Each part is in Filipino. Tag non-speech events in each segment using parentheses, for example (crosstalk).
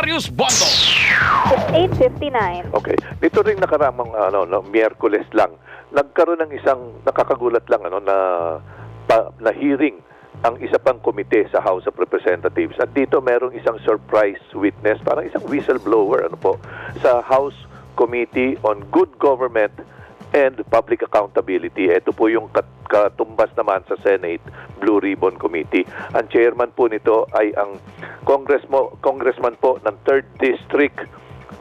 Jarius Bondo. It's 8.59. Okay. Dito ring nakaramang ano, no, Miyerkules lang, nagkaroon ng isang nakakagulat lang ano na pa, na hearing ang isa pang komite sa House of Representatives. At dito merong isang surprise witness, parang isang whistleblower ano po, sa House Committee on Good Government and Public Accountability. Ito po yung kat- katumbas naman sa Senate Blue Ribbon Committee. Ang chairman po nito ay ang congressman, congressman po ng 3rd District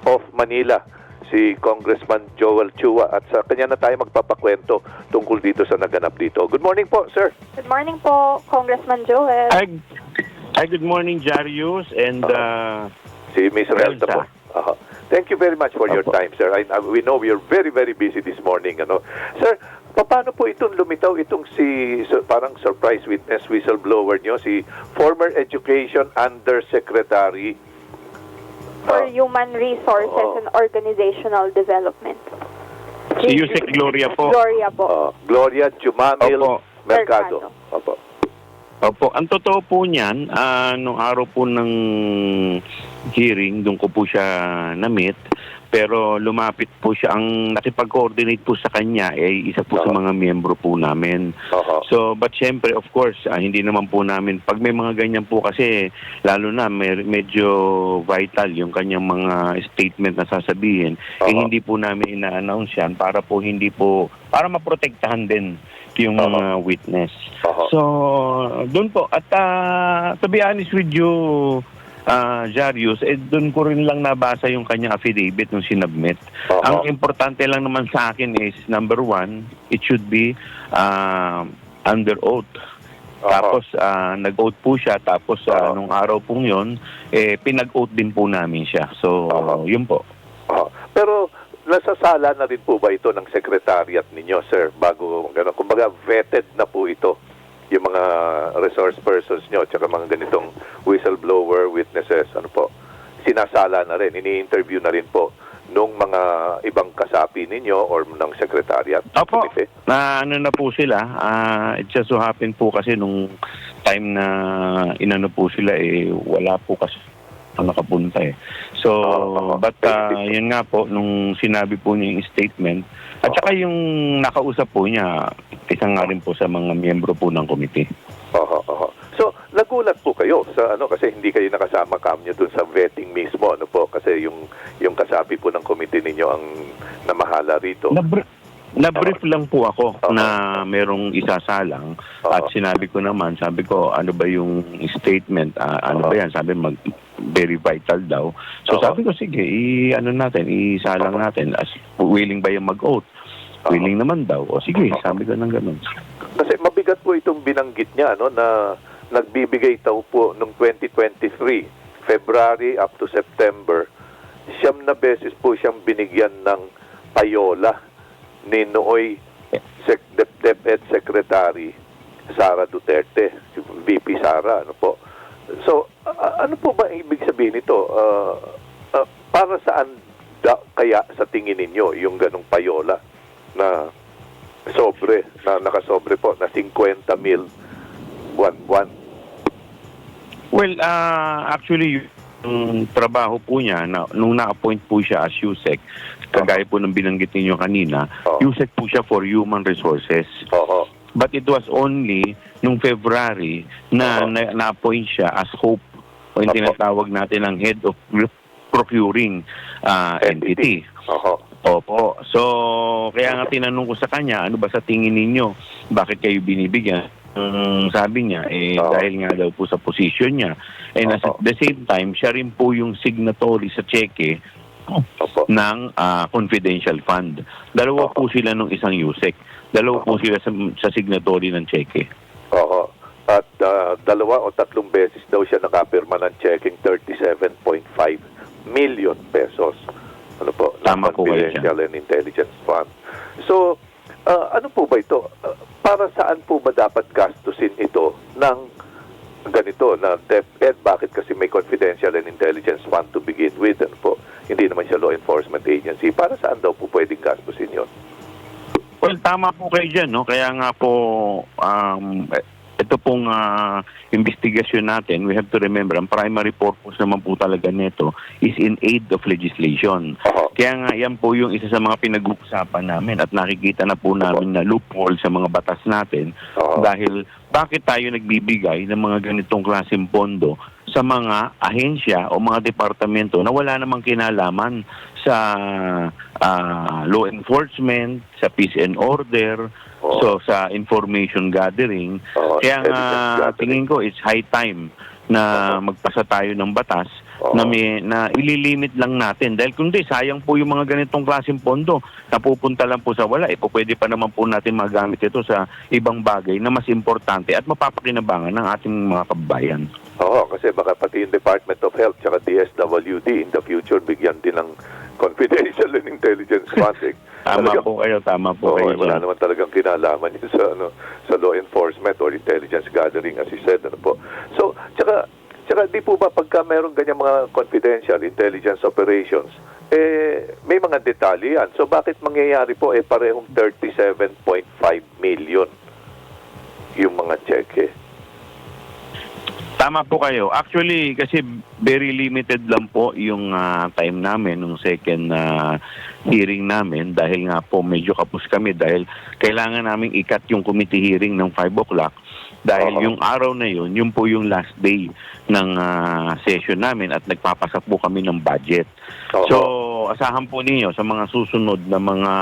of Manila, si Congressman Joel Chua. At sa kanya na tayo magpapakwento tungkol dito sa naganap dito. Good morning po, sir. Good morning po, Congressman Joel. Hi, hi, good morning, Jarius, and uh, Si Miss Relta po. Relsa. Thank you very much for your time, sir. I, I- we know you're very, very busy this morning. Ano? Sir, paano po itong lumitaw itong si so, parang surprise witness whistleblower nyo, si former Education Undersecretary for Ah. Human Resources Oo. and Organizational Development. si Yusek Gloria po. Gloria po. uh, Gloria Jumamil Opo. Mercado. Opo. Opo, ang totoo po niyan, ah, nung araw po ng hearing, doon ko po siya na-meet, pero lumapit po siya, ang nakipag-coordinate po sa kanya ay isa po sa Oo. mga miyembro po namin. Oho. So, but syempre, of course, ah, hindi naman po namin, pag may mga ganyan po kasi, lalo na may, medyo vital yung kanyang mga statement na sasabihin, eh Oo. hindi po namin ina-announce yan para po hindi po, para maprotektahan din yung Oo. mga witness. Oho. So, doon po. At ah, to be honest with you, ah, Jarius, eh, doon ko rin lang nabasa yung kanyang affidavit nung sinubmit. Oho. Ang importante lang naman sa akin is, number one, it should be ah, under oath. Oho. Tapos, ah, nag-oath po siya. Tapos, ah, Oo. nung araw pong yon eh, pinag-oath din po namin siya. So, Oo. yun po. Oho. Pero nasasala na rin po ba ito ng secretariat ninyo, sir, bago gano'n? Kumbaga, vetted na po ito yung mga resource persons nyo at mga ganitong whistleblower witnesses, ano po, sinasala na rin, ini-interview na rin po nung mga ibang kasapi ninyo or ng secretariat Opo. Na ano na po sila, ah, it just so happen po kasi nung time na inano po sila eh wala po kasi ang nakapunta eh. So, oo. but ah, yun nga po nung sinabi po niya yung statement at saka yung nakausap po niya isang nga rin po sa mga miyembro po ng komite. Oho, oho. So, nagulat po kayo sa ano kasi hindi kayo nakasama kam nyo dun sa vetting mismo, ano po, kasi yung yung kasapi po ng committee ninyo ang namahala rito. Na-brief, na-brief lang po ako Oo. na merong isasalang Oo. at sinabi ko naman, sabi ko, ano ba yung statement? Ah, ano Oo. ba yan? Sabi mag very vital daw. So Oo. sabi ko, sige, i ano natin, isalang natin. As willing ba yung mag-oath? Willing naman daw. O sige, sabi ko ng ganun. Kasi mabigat po itong binanggit niya no na nagbibigay daw po noong 2023, February up to September, siyam na beses po siyang binigyan ng payola ni Nooy Sec Dep DepEd Secretary Sara Duterte, si VP Sara, ano po. So, a- ano po ba ibig sabihin nito? Ah, ah, para saan da- kaya sa tingin ninyo yung ganong payola na sobre, na nakasobre po, na 50 mil buwan-buwan. Well, ah, actually, yung trabaho po niya, na, nung na-appoint po siya as USEC, kagaya po ng binanggit ninyo kanina, Oo. USEC po siya for human resources. Oo. But it was only nung February na, na na-appoint siya as HOPE o yung Opo. tinatawag natin ang head of procuring ah, entity. Oo. Opo. So, kaya nga tinanong ko sa kanya, ano ba sa tingin ninyo? Bakit kayo binibigyan? Ang sabi niya, eh, Oo. dahil nga daw po sa position niya. And at Oo. the same time, siya rin po yung signatory sa cheque Opo. ng ah, confidential fund. Dalawa Oo. po sila nung isang USEC. Dalawa po sila sa, sa signatory ng cheque. Oo. At ah, dalawa o tatlong beses daw siya nakapirma ng checking 37.5 million pesos. Ano po? Tama po Confidential and Intelligence Fund. So, ah, ano po ba ito? Ah, para saan po ba dapat gastusin ito ng ganito na DepEd? Bakit kasi may Confidential and Intelligence Fund to begin with? Ano po? Hindi naman siya law enforcement agency. Para saan daw po pwedeng gastusin yon? Well, tama po kayo dyan, no? Kaya nga po, um, ito pong ah, investigasyon natin, we have to remember, ang primary purpose naman po talaga nito is in aid of legislation. Kaya nga yan po yung isa sa mga pinag-uusapan namin at nakikita na po namin na loophole sa mga batas natin dahil bakit tayo nagbibigay ng mga ganitong klaseng pondo sa mga ahensya o mga departamento na wala namang kinalaman sa ah, law enforcement, sa peace and order, Oo. so sa information gathering. Oo, Kaya nga gathering. tingin ko it's high time na Oo. magpasa tayo ng batas Oo. na may, na ililimit lang natin dahil kundi sayang po yung mga ganitong klaseng pondo napupunta lang po sa wala eh pwede pa naman po natin magamit ito sa ibang bagay na mas importante at mapapakinabangan ng ating mga kababayan. Oo, kasi baka pati yung Department of Health at DSWD in the future bigyan din ng (laughs) confidential and intelligence funding. (laughs) Tama Talagang- po kayo, tama po Oo, kayo. wala naman talagang kinalaman yun sa ano sa law enforcement or intelligence gathering as you said ano po. So, tsaka tsaka di po ba pagka mayroong ganyan mga confidential intelligence operations eh may mga detalye yan. So bakit mangyayari po eh parehong 37.5 million yung mga cheque? Tama po kayo. Actually, kasi very limited lang po yung ah, time namin nung second ah, hearing namin dahil nga po medyo kapos kami dahil kailangan naming ikat yung committee hearing ng 5 o'clock dahil Oo. yung araw na yun, yun po yung last day ng ah, session namin at nagpapasa po kami ng budget. Oo. So, asahan po ninyo sa mga susunod na mga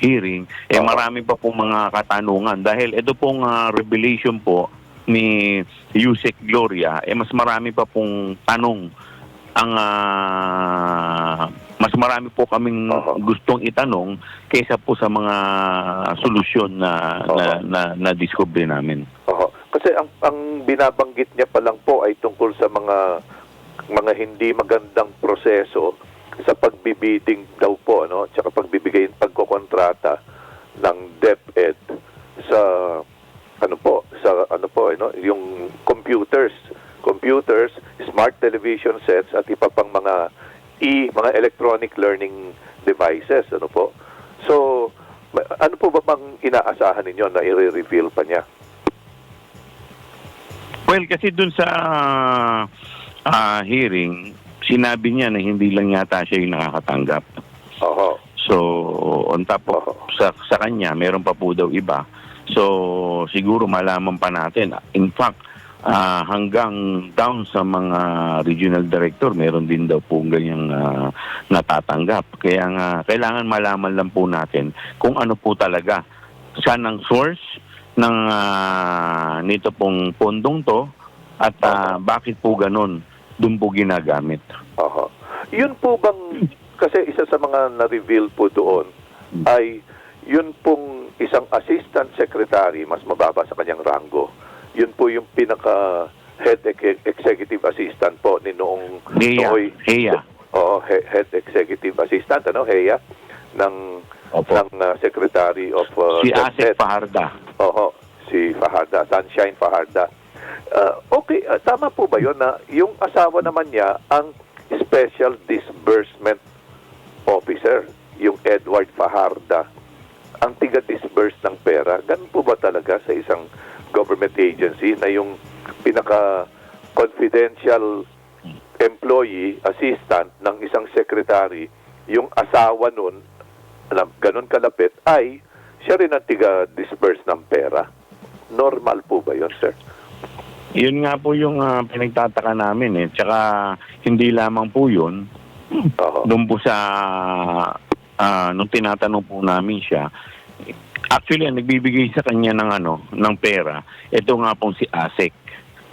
hearing, eh marami pa pong mga katanungan dahil ito pong ah, revelation po ni Yusek Gloria, eh mas marami pa pong tanong ang ah, mas marami po kaming Oo. gustong itanong kaysa po sa mga solusyon na Oo. na, na, na discover namin. Oo. Kasi ang ang binabanggit niya pa lang po ay tungkol sa mga mga hindi magandang proseso sa pagbibidding daw po ano, tsaka pagbibigay pagkokontrata ng DepEd sa ano po, sa ano po, ano, yung computers, computers, smart television sets at iba pang mga e mga electronic learning devices, ano po. So, ano po ba bang inaasahan ninyo na i-reveal pa niya? Well, kasi dun sa ah, hearing, sinabi niya na hindi lang yata siya yung nakakatanggap. Oho. So, on top of, Oo. sa, sa kanya, meron pa po daw iba. So, siguro malaman pa natin. In fact, ah, hanggang down sa mga regional director, meron din daw po ganyang ah, natatanggap. Kaya nga, kailangan malaman lang po natin kung ano po talaga. Saan ang source ng ah, nito pong pondong to at ah, bakit po ganun doon po ginagamit. Oho. Yun po bang, kasi isa sa mga na-reveal po doon ay yun pong isang assistant secretary, mas mababa sa kanyang rango. Yun po yung pinaka head ex- executive assistant po ni noong Heya, nooy- Heya. Oo, he- head executive assistant ano, Heya ng Opo. ng uh, secretary of uh, Si. Asik Paharda. Oo, si Fajarda, Sunshine Fajarda. Ah, okay, ah, tama po ba yun na yung asawa naman niya ang Special Disbursement Officer, yung Edward Fajarda, ang tiga-disburse ng pera. Ganun po ba talaga sa isang government agency na yung pinaka-confidential employee, assistant ng isang secretary, yung asawa nun, ganun kalapit, ay siya rin ang tiga-disburse ng pera. Normal po ba yun, sir? Yun nga po yung ah, pinagtataka namin eh. Tsaka hindi lamang po yun. Oo. Doon po sa, ah, nung tinatanong po namin siya, actually, ang nagbibigay sa kanya ng ano, ng pera, ito nga pong si Asik.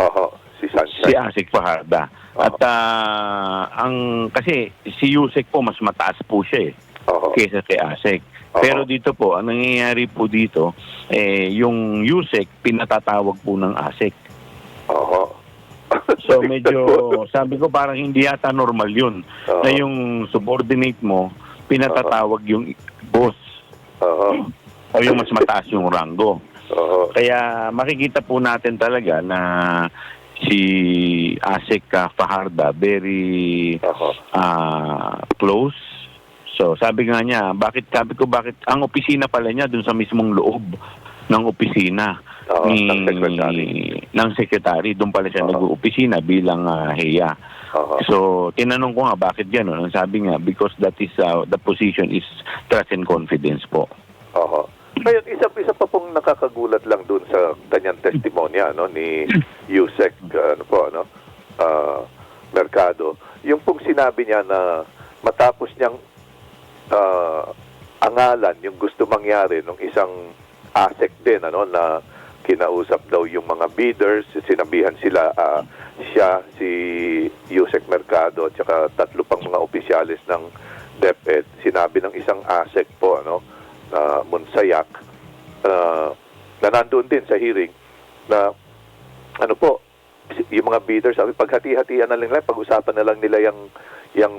Oo. Si Si Sunshine. Asik Fajarda. At ah, ang, kasi si Yusek po, mas mataas po siya eh, Oo. kaysa kay Asik. Oo. Pero dito po, ang nangyayari po dito, eh, yung Yusek, pinatatawag po ng Asik. Oo. (laughs) So medyo sabi ko parang hindi yata normal 'yun Oo. na yung subordinate mo pinatatawag yung boss Oo. o yung mas mataas yung rango. Oo. Kaya makikita po natin talaga na si Asik ah, Fajarda very ah, close. So sabi nga niya, bakit sabi ko bakit ang opisina pala niya dun sa mismong loob ng opisina. Oo, ni, ng secretary. ng secretary. Doon pala siya Oo. nag-uopisina bilang ah, heya. So, tinanong ko nga bakit gano'n. Ang sabi nga, because that is, uh, the position is trust and confidence po. Oo. Ngayon, isa, isa pa pong nakakagulat lang dun sa kanyang testimonya no, ni Yusek ano po, ano, ah, Mercado. Yung pong sinabi niya na matapos niyang ah, angalan yung gusto mangyari ng isang ASEC din ano na kinausap daw yung mga bidders, sinabihan sila ah, siya si Yusek Mercado at saka tatlo pang mga opisyalis ng DepEd. Sinabi ng isang ASEC po ano na Monsayak ah, na nandoon din sa hearing na ano po yung mga bidders sabi paghati-hatian na lang nila pag-usapan na lang nila yung yung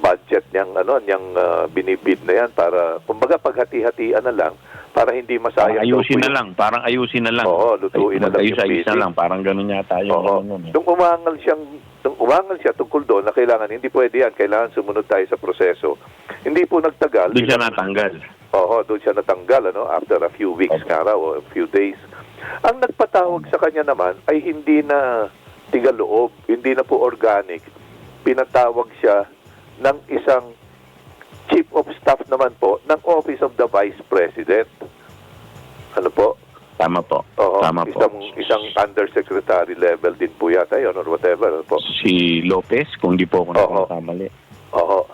budget niyang ano niyang ah, binibid na yan para kumbaga paghati-hatian na lang para hindi masayang ayusin na lang. Parang ayusin na lang. Oo, lutuin na lang Ayos-ayos na lang. Parang ganun yata yung Oo. ano, eh. Nung umangal siyang nung umangal siya tungkol doon na kailangan hindi pwede yan, kailangan sumunod tayo sa proseso. Hindi po nagtagal. Doon siya natanggal. Oo, doon siya natanggal ano after a few weeks nga raw a few days. Ang nagpatawag sa kanya naman ay hindi na tigaloob, hindi na po organic. Pinatawag siya ng isang chief of staff naman po ng Office of the Vice President. Ano po? Tama po. Oo, Tama po. isang isang undersecretary level din po yata yun or whatever. Ano po? Si Lopez, kung di po ako nakakamali. Oo.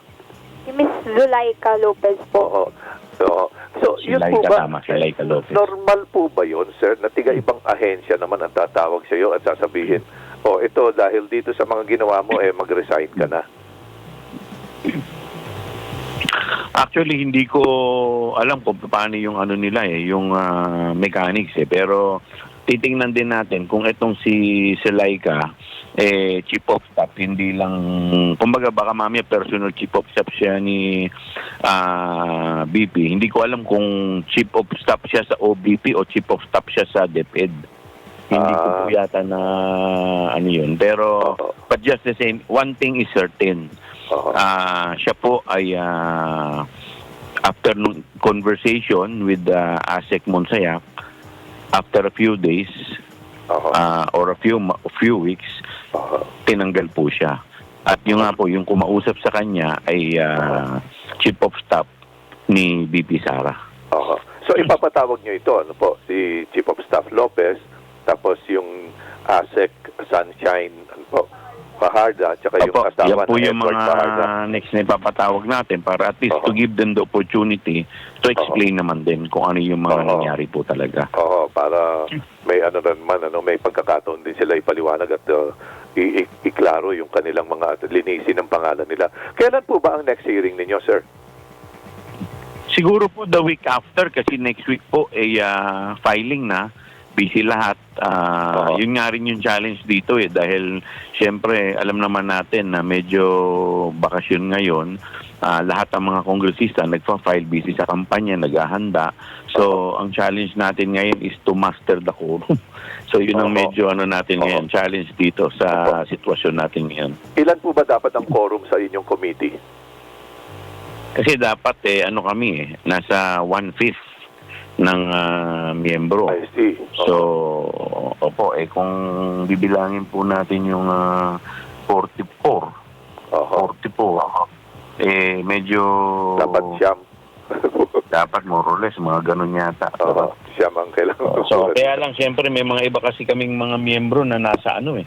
Si Miss Zulaika Lopez po. Oo. Oo. So, Si yun po Laika, ba? tama, si Laika Lopez. Normal po ba yun, sir, na tiga ibang ahensya naman ang tatawag sa iyo at sasabihin, oh, ito, dahil dito sa mga ginawa mo, eh, mag-resign ka na. Actually, hindi ko alam kung paano yung ano nila eh, yung ah, mechanics eh. Pero titingnan din natin kung itong si Selaika, eh, chief of staff, hindi lang, kumbaga baka mamaya personal chief of staff siya ni ah, BP. Hindi ko alam kung chief of staff siya sa OBP o chief of staff siya sa DepEd. Hindi ko po Ah. yata na ano yun. Pero, but just the same, one thing is certain. Oo. Ah, siya po ay ah, after nung conversation with uh, ASEC Monsayak, after a few days Oo. ah, or a few few weeks, tinanggal po siya. At yung nga po, yung kumausap sa kanya ay ah, chief of staff ni BP Sara. Oo. So, ipapatawag nyo ito, ano po, si Chief of Staff Lopez, tapos yung ASEC Sunshine, ano po, Fajarda, tsaka yung Opo, asawa yan po ng yung Edward mga Fajarda. next na ipapatawag natin para at least Oo. to give them the opportunity to explain naman din kung ano yung mga Oo. nangyari po talaga. Oo, para may ano naman, ano, may pagkakataon din sila ipaliwanag at uh, i- i- iklaro yung kanilang mga at linisin ng pangalan nila. Kailan po ba ang next hearing ninyo, sir? Siguro po the week after kasi next week po ay ah, filing na. Busy lahat. Ah, Oo. yun nga rin yung challenge dito eh dahil syempre alam naman natin na medyo bakasyon ngayon. Ah, lahat ng mga kongresista nagfa-file busy sa kampanya, naghahanda. So, ang challenge natin ngayon is to master the quorum. (laughs) So, yun ang medyo ano natin ngayon, challenge dito sa sitwasyon natin ngayon. Ilan po ba dapat ang quorum sa inyong committee? Kasi dapat eh, ano kami eh, nasa one-fifth ng ah, miyembro. I see. So, opo, eh kung bibilangin po natin yung ah, 44, Oho. 44, eh medyo Dapat siyam. (laughs) dapat more or less, mga ganun yata. Oho. Siyam ang kailangan. So, kaya lang siyempre may mga iba kasi kaming mga miyembro na nasa ano eh,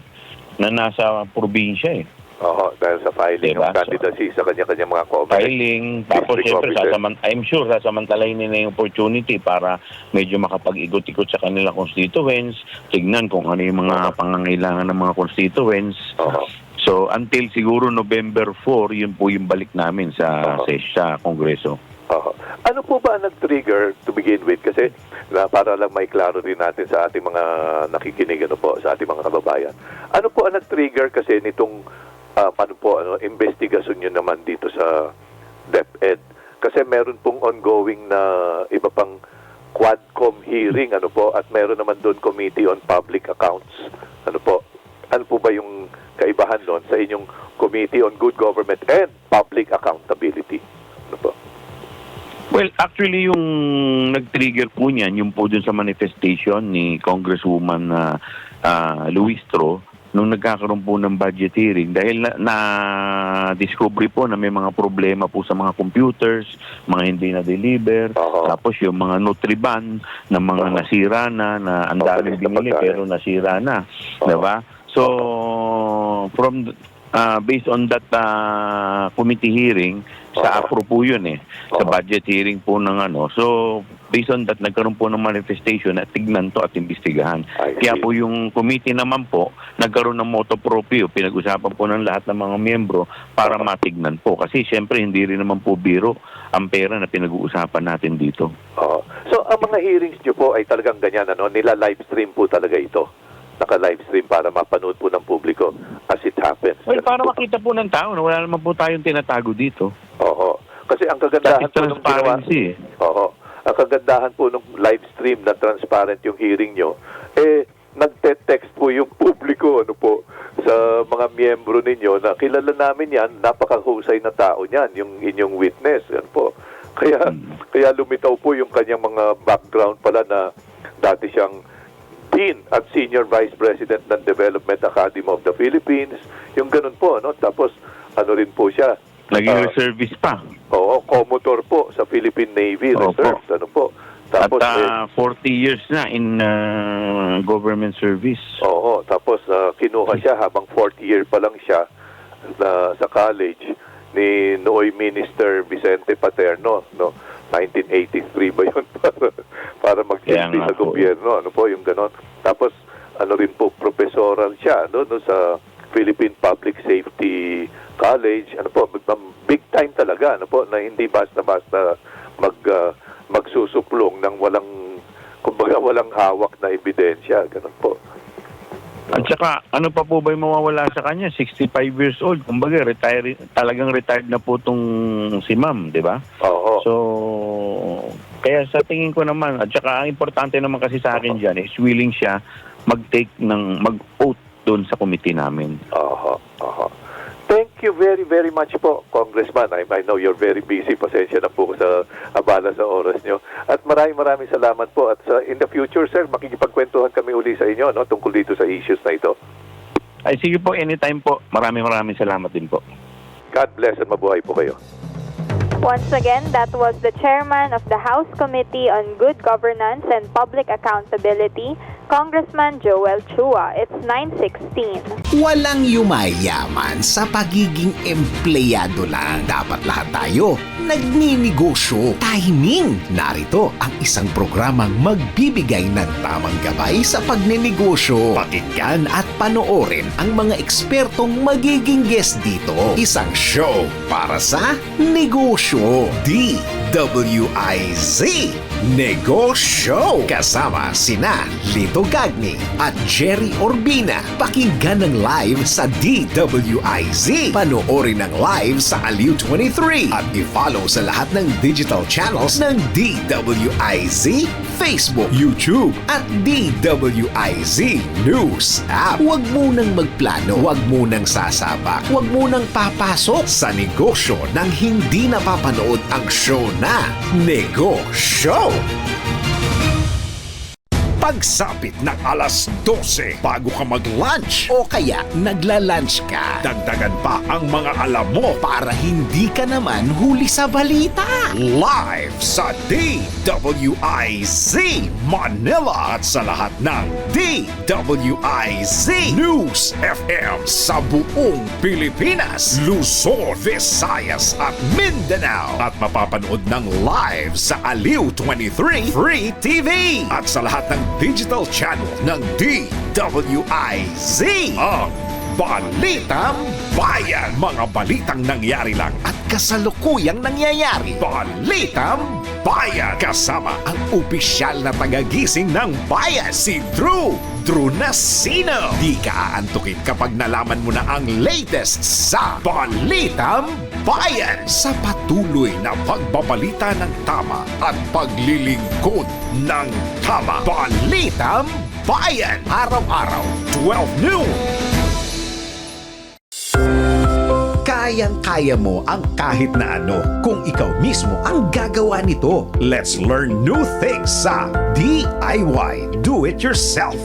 na nasa probinsya eh. Oho, dahil sa filing Diba? ng candidacy sa kanya-kanya mga comment. filing. Tapos siyempre, sasaman, I'm sure sasamantalahin nila yung opportunity para medyo makapag-ikot-ikot sa kanila constituents, tignan kung ano yung mga pangangailangan ng mga constituents. Oho. So, until siguro November 4, yun po yung balik namin sa, Oo. sa, sa Kongreso. Oo. Ano po ba ang nag-trigger to begin with? Kasi na, para lang may klaro rin natin sa ating mga nakikinig ano po, sa ating mga kababayan. Ano po ang nag-trigger kasi nitong ah, ano po, ano, investigasyon nyo naman dito sa DepEd? Kasi meron pong ongoing na iba pang Quadcom hearing ano po at meron naman doon Committee on Public Accounts. Ano po? Ano po ba yung kaibahan doon sa inyong Committee on Good Government and Public Accountability? Ano po? Well, actually yung nag-trigger po niyan, yung po dun sa manifestation ni Congresswoman na Luistro, nung nagkakaroon po ng budget hearing dahil na, na discovery po na may mga problema po sa mga computers, mga hindi na deliver, Oo. tapos yung mga Nutriban na mga Oo. nasira na na ang daming binili pero nasira na, Oo. 'di ba? So from uh, based on that uh, committee hearing sa. APRO po yun eh sa budget hearing po ng ano. So based on that nagkaroon po ng manifestation at tignan to at imbestigahan. Kaya po yung committee naman po nagkaroon ng moto proprio, pinag-usapan po ng lahat ng mga miyembro para matignan po kasi syempre hindi rin naman po biro ang pera na pinag-uusapan natin dito. Oo. So, ang mga hearings nyo po ay talagang ganyan, ano? Nila live stream po talaga ito. Naka-live stream para mapanood po ng publiko as it happens. Well, para po. makita po ng tao na wala naman po tayong tinatago dito. Oo. Kasi ang kagandahan po nung ginawa... eh. Oo. Ang kagandahan po nung live stream na transparent yung hearing nyo, eh, nagte-text po yung (laughs) publiko, ano po, sa mga miyembro ninyo na kilala namin yan, napakahusay na tao niyan, yung inyong witness, yan po. Kaya, kaya lumitaw po yung kanyang mga background pala na dati siyang Dean at Senior Vice President ng Development Academy of the Philippines, yung ganun po, ano? Tapos, ano rin po siya, Naging Ah, reservist pa. Oo, Commodore po sa Philippine Navy Opo. Reserve. Ano po? At Tapos, eh, ah, 40 years na in ah, government service. oo, tapos ah, kinuha siya habang 40 year pa lang siya na sa college ni Nooy Minister Vicente Paterno, no? 1983 ba yun? (laughs) para, para nga sa po. gobyerno. Ano po, yung ganon. Tapos, ano rin po, professoral siya, no? no sa Philippine Public Safety College. Ano po, big time talaga, ano po, na hindi basta-basta mag, ah, magsusuplong ng walang, kumbaga, walang hawak na ebidensya. Ganon po. At saka, ano pa po ba yung mawawala sa kanya? 65 years old. Kumbaga, retire, talagang retired na po tong si ma'am, di ba? Oo. So, kaya sa tingin ko naman, at saka ang importante naman kasi sa akin dyan is willing siya mag-take ng, mag-oath doon sa committee namin. Aha, aha. Thank you very, very much po, Congressman. I, I know you're very busy. Pasensya na po sa abala sa oras nyo. At maraming maraming salamat po. At sa, in the future, sir, makikipagkwentuhan kami uli sa inyo no, tungkol dito sa issues na ito. Ay, sige po, anytime po. Maraming maraming salamat din po. God bless at mabuhay po kayo. Once again, that was the chairman of the House Committee on Good Governance and Public Accountability, Congressman Joel Chua. It's 916. Walang yumayaman sa pagiging empleyado lang. Dapat lahat tayo nagninegosyo. Timing! Narito ang isang programang magbibigay ng tamang gabay sa pagnenegosyo. Pakinggan at panoorin ang mga ekspertong magiging guest dito. Isang show para sa negosyo. DWIZ Negosyo. Kasama sina Lito Gagni at Jerry Orbina Pakinggan ng live sa DWIZ Panoorin ng live sa Aliw 23 At i-follow sa lahat ng digital channels ng DWIZ Facebook, YouTube at DWIZ News app. Huwag munang magplano, huwag munang sasabak, huwag munang papasok sa negosyo nang hindi napapanood ang show na Negosyo. go. Pagsapit ng alas 12 bago ka mag-lunch o kaya nagla-lunch ka, dagdagan pa ang mga alam mo para hindi ka naman huli sa balita. Live sa DWIZ Manila at sa lahat ng DWIZ News FM sa buong Pilipinas, Luzon, Visayas at Mindanao. At mapapanood ng live sa Aliw 23 Free TV at sa lahat ng digital channel ng DWIZ ang Balitang Bayan. Mga balitang nangyari lang at kasalukuyang nangyayari. Balitang Bayan. Kasama ang opisyal na tagagising ng bayan, si Drew. Drew Nasino. Di ka aantukin kapag nalaman mo na ang latest sa Balitang Bayan. Sa patuloy na pagbabalita ng tama at paglilingkod ng tama. Balitang Bayan. Araw-araw, 12 noon. kayang-kaya mo ang kahit na ano kung ikaw mismo ang gagawa nito. Let's learn new things sa DIY Do It Yourself.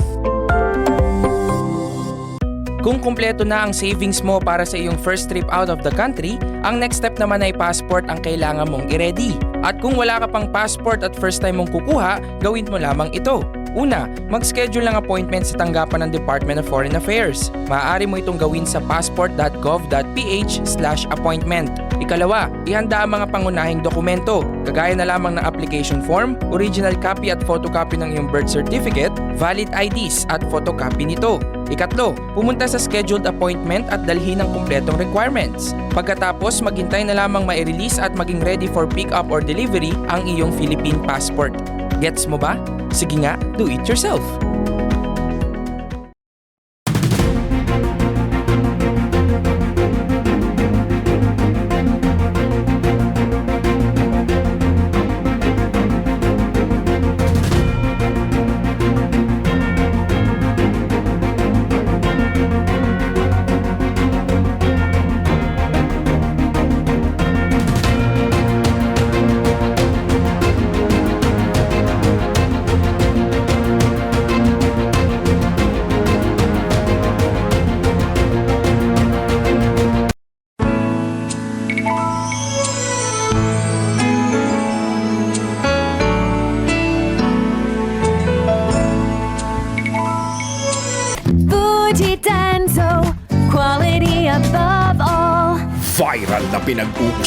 Kung kumpleto na ang savings mo para sa iyong first trip out of the country, ang next step naman ay passport ang kailangan mong i-ready. At kung wala ka pang passport at first time mong kukuha, gawin mo lamang ito. Una, mag-schedule ng appointment sa tanggapan ng Department of Foreign Affairs. Maaari mo itong gawin sa passport.gov.ph slash appointment. Ikalawa, ihanda ang mga pangunahing dokumento, kagaya na lamang ng application form, original copy at photocopy ng iyong birth certificate, valid IDs at photocopy nito. Ikatlo, pumunta sa scheduled appointment at dalhin ang kumpletong requirements. Pagkatapos, maghintay na lamang ma-release at maging ready for pick-up or delivery ang iyong Philippine passport. Gets mo ba? Sige nga, do it yourself.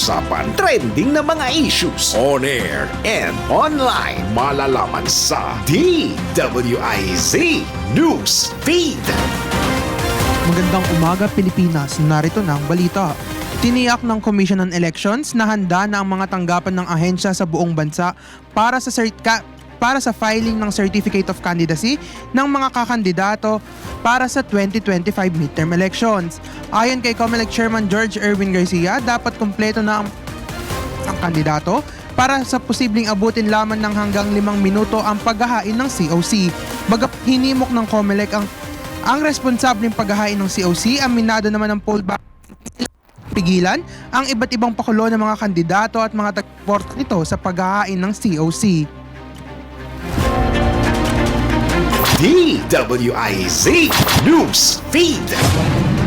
Pinag-uusapan, trending na mga issues, on air and online, malalaman sa DWIZ News Feed. Magandang umaga Pilipinas, narito na ang balita. Tiniyak ng Commission on Elections na handa na ang mga tanggapan ng ahensya sa buong bansa para sa cert- ka- para sa filing ng Certificate of Candidacy ng mga kakandidato para sa 2025 midterm elections. Ayon kay COMELEC Chairman George Erwin Garcia, dapat kumpleto na ang ang kandidato para sa posibleng abutin lamang ng hanggang limang minuto ang paghahain ng COC. Bagap hinimok ng COMELEC ang ang responsableng paghahain ng COC, aminado naman ng poll back pigilan ang iba't ibang pakulo ng mga kandidato at mga tag-port nito sa paghahain ng COC. DWIZ News Feed.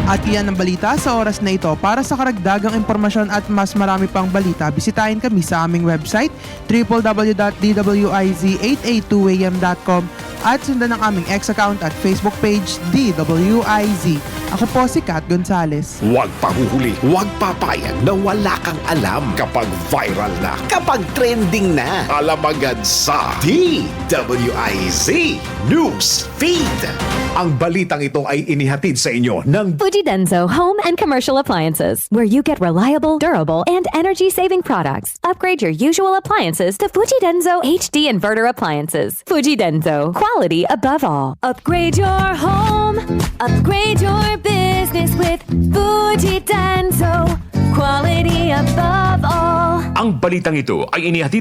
At iyan ang balita sa oras na ito. Para sa karagdagang impormasyon at mas marami pang balita, bisitahin kami sa aming website www.dwiz882am.com at sundan ang aming X account at Facebook page DWIZ. Ako po si Kat Gonzales. Huwag pahuhuli, huwag papayag na wala kang alam kapag viral na, kapag trending na. Alam agad sa DWIZ News Feed. Ang balitang ito ay inihatid sa inyo ng Fuji Denso Home and Commercial Appliances, where you get reliable, durable, and energy saving products. Upgrade your usual appliances to Fuji Denso HD Inverter Appliances. Fuji Denso, quality above all. Upgrade your home, upgrade your business with Fuji Denso, quality above all. Ang balitang ito ay inihatid